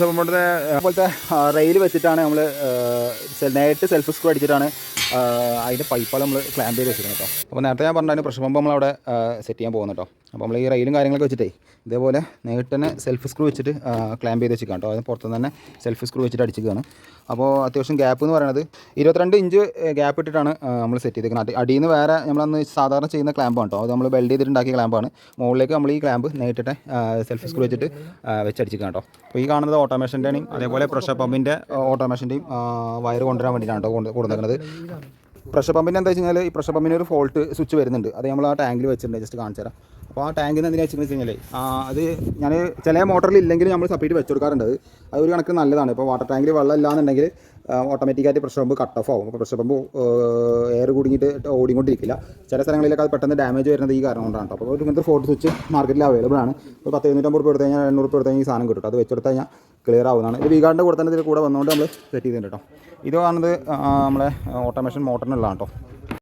Pressure ഇവിടുത്തെ പോലത്തെ rail വെച്ചിട്ടാണ് നമ്മൾ നേരിട്ട് സെൽഫ് സ്ക്രൂ അടിച്ചിട്ടാണ് അതിന്റെ പൈപ്പുകൾ നമ്മൾ ക്ലാമ്പ് ചെയ്ത് വെച്ചിരുന്നത് കേട്ടോ. അപ്പോൾ നേരത്തെ ഞാൻ പറഞ്ഞ പ്രഷർ പമ്പ് നമ്മളവിടെ സെറ്റ് ചെയ്യാൻ പോകുന്നു കേട്ടോ. അപ്പോൾ നമ്മൾ ഈ റെയിലും കാര്യങ്ങളൊക്കെ വെച്ചിട്ടേ ഇതേപോലെ നേരിട്ട് തന്നെ സെൽഫ് സ്ക്രൂ വെച്ചിട്ട് ക്ലാമ്പ് ചെയ്ത് വെച്ചിരിക്കാം കേട്ടോ. അതിന് പുറത്തുനിന്ന് തന്നെ സെൽഫ് സ്ക്രൂ വെച്ചിട്ട് അടിച്ചിരിക്കുകയാണ്. അപ്പോൾ അത്യാവശ്യം ഗ്യാപ്പ് എന്ന് പറയുന്നത് ഇരുപത്തിരണ്ട് ഇഞ്ച് ഗ്യാപ്പ് ഇട്ടിട്ടാണ് നമ്മൾ സെറ്റ് ചെയ്തിരിക്കുന്നത് അടിയിൽ നിന്ന് വേറെ നമ്മളന്ന് സാധാരണ ചെയ്യുന്ന ക്ലാമ്പാണ് കേട്ടോ. അത് നമ്മൾ വെൽഡ് ചെയ്തിട്ടുണ്ടാക്കിയ ക്ലാമ്പാണ് മുകളിലേക്ക് നമ്മൾ ഈ ക്ലാമ്പ് നേരിട്ട് സെൽഫ് സ്ക്രൂ വെച്ചിട്ട് വെച്ചടിച്ചിരിക്കാം കേട്ടോ. അപ്പോൾ ഈ കാണുന്നത് ഓട്ടോമേഷന്റെയും അതേപോലെ പ്രഷർ പമ്പിന്റെ ഓട്ടോമേഷന്റെയും വയർ കൊണ്ടുവരാൻ വേണ്ടിയിട്ടാണ് കേട്ടോ കൊണ്ട് കൊടുത്തേക്കുന്നത് പ്രഷർ പമ്പിന്റെ എന്താ വെച്ച് കഴിഞ്ഞാൽ ഈ പ്രഷർ പമ്പിന് ഒരു ഫോൾട്ട് സ്വിച്ച് വരുന്നുണ്ട്. അത് നമ്മൾ ആ ടാങ്കിൽ വെച്ചിട്ടുണ്ട്. ജസ്റ്റ് കാണിച്ചു തരാം അപ്പോൾ ആ ടാങ്കിന് എന്തിനാ വെച്ച് കഴിഞ്ഞാൽ അത് ഞാൻ ചില മോട്ടറിൽ ഇല്ലെങ്കിൽ നമ്മൾ സെപ്പറേറ്റ് വെച്ച് കൊടുക്കാറുണ്ട്. അത് ഒരു കണക്ക് നല്ലതാണ്. ഇപ്പോൾ വാട്ടർ ടാങ്കിൽ വെള്ളം ഇല്ലാന്നുണ്ടെങ്കിൽ ഓട്ടോമാറ്റിക്കായിട്ട് പ്രഷർ പമ്പ് കട്ട് ഓഫ് ആവും. അപ്പോൾ പ്രഷർ പമ്പ് എയർ കുടുങ്ങിയിട്ട് ഓടിക്കൊണ്ടിരിക്കില്ല. ചില സ്ഥലങ്ങളിലൊക്കെ അത് പെട്ടെന്ന് ഡാമേജ് വരുന്നത് ഈ കാരണം കൊണ്ടാണ് അപ്പോൾ ഒരു ഇങ്ങനത്തെ ഫോർട്ട് സ്വിച്ച് മാർക്കറ്റിൽ അവൈലബിൾ ആണ്. ഒരു പത്ത് എഴുന്നൂറ്റമ്പത് രൂപ എടുത്ത് കഴിഞ്ഞാൽ എണ്ണൂറ് രൂപ എടുത്ത് കഴിഞ്ഞാൽ സാധനം കിട്ടും അത് വെച്ചെടുത്ത് കഴിഞ്ഞാൽ ക്ലിയർ ആവുന്നതാണ്. ഇത് വീഗാണ്ട് കൂടെ കൂടെ വന്നുകൊണ്ട് നമ്മൾ സെറ്റ് ചെയ്തിട്ടുണ്ട് കേട്ടോ ഇത് കാണുന്നത് നമ്മളെ ഓട്ടോമേഷൻ മോട്ടറിനുള്ളതാണ് കേട്ടോ